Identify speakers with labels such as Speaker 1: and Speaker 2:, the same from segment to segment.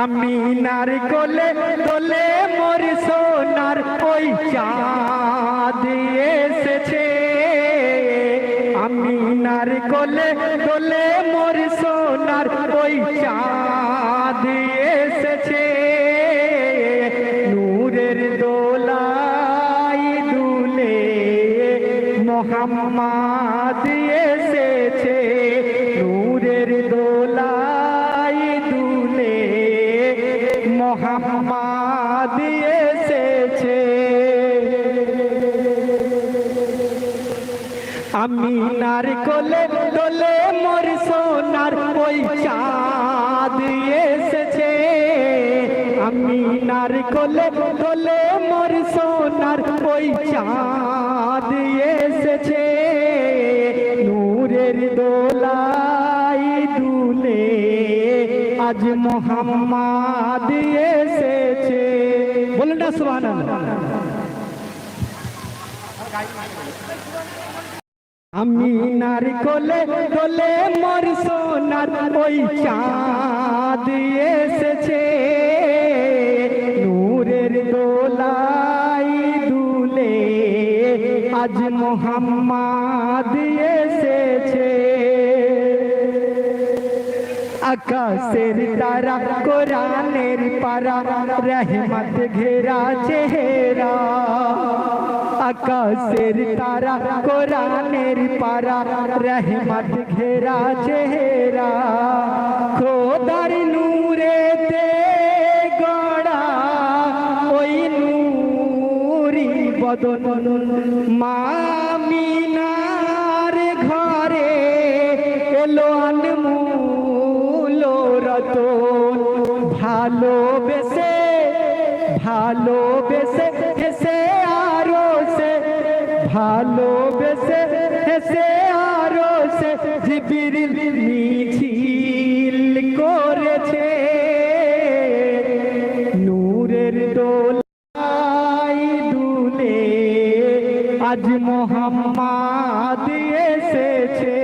Speaker 1: আমি নারকলে দোলে মোর সোনার ওই চাঁদ এসেছে। আমি নারকলে দোলে মোর সোনার ওই চাঁদ এসেছে। নূরের দোলাই দুলে মোহাম্মদ মোহাম্মদ এসেছে আমি নারকলে দোলে মোর সোনার ওই চাঁদ এসেছে। আমি নারকলে দোলে মোর সোনার ওই চাঁদ এসেছে। নূরের দোলাই দুলে আজ মোহাম্মদ এসেছে বলুন না আমি কোলে কোলে মর সোনার ওই চাঁদ এসেছে নূরের দোলাই দুলে আজ মোহাম্মদ আকাশের তারা, কোরআনের পারা, রহমত ঘেরা চেহারা। আকাশের তারা, কোরআনের পারা, রহমত ঘেরা চেহারা। খোদার নূরেতে গড়া, ওই নূরি বদন। মামিনার ভালোবেসে ভালোবেসে হেসে আরও সে, ভালোবেসে হেসে আরও সে জিবিরিল মিছিল করেছে। নূরের দোলাই দুলে আজ মোহাম্মদ এসেছে।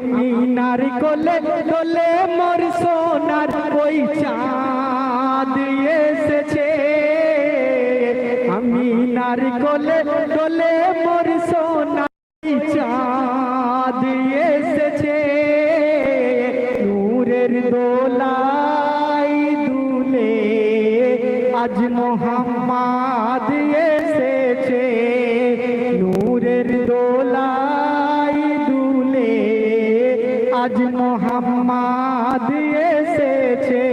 Speaker 1: আমি নারকলে দোলে মোর সোনার ওই চাঁদ এসেছে। আমি নারকলে দোলে মোর সোনার চাঁদ এসেছে। নূরের দোলাই দুলে আজ মোহাম্মদ আজ মোহাম্মদ এসেছে।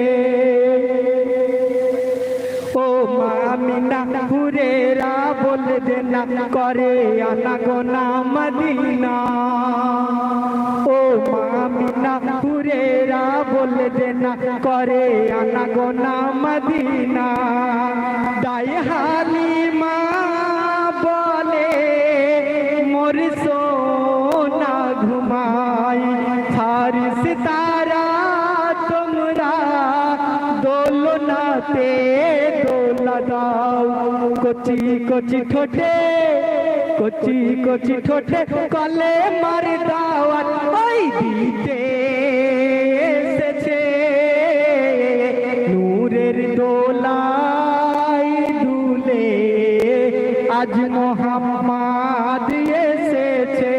Speaker 1: ও মামিনা হুরেরা বলে দেনা করে আনা গোনা মদিনা। ও মামিনা হুরেরা বলে দেনা করে আনা গোনা মদিনা। দোলনাতে দোলা দাও। কচি কচি ঠোঁটে, কচি কচি ঠোঁটে কলে মার দাওয়াত। ওই দিতে এসেছে নূরের দোলাই দুলে। আজ মোহাম্মদ এসেছে।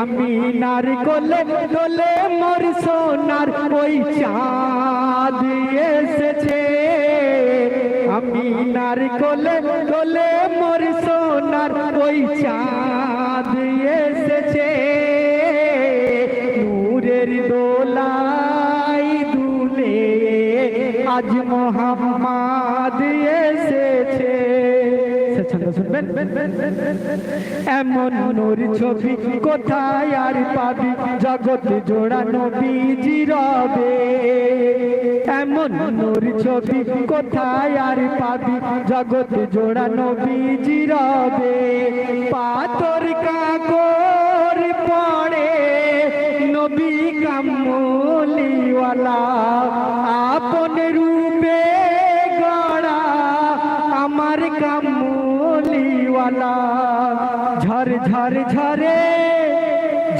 Speaker 1: আমি নারকলে দোলে মোর সোনার, ওই চাঁদ এসেছে। আমি কোলে কোলে মোর সোনার ওই চাঁদ এসেছে। নূরের দোলাই দুলে আজ মোহাম্মদ এমন নূর ছবি কোথায় আর পাবি? জগৎ জোড়ানো বীজি রবে এমন নূর ছবি কোথায় আর পাবি? জগৎ জোড়ানো বীজি রবে পাথর ঝর ঝরে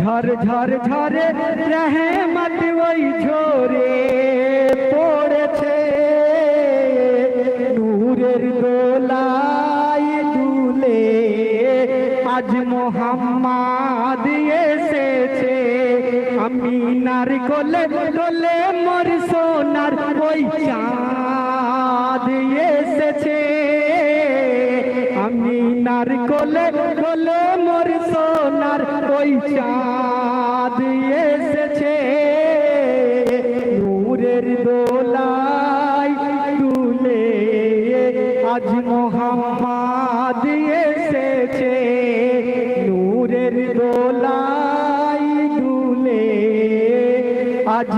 Speaker 1: ঝর ঝর ঝরে রহমত ওই ঝরে পড়েছে। নূরের দোলাই দুলে আজ মোহাম্মদ এসেছে। আমি নার কোলে দোলে মোর সোনার ওই চাঁদ এসেছে। আমি নার কোলে কোলে মোর সোনার ওই চাঁদ এসেছে। নূরের দোলাই তুলে আজ মোহাম্মদ এসেছে। নূরের দোলাই দুলে আজ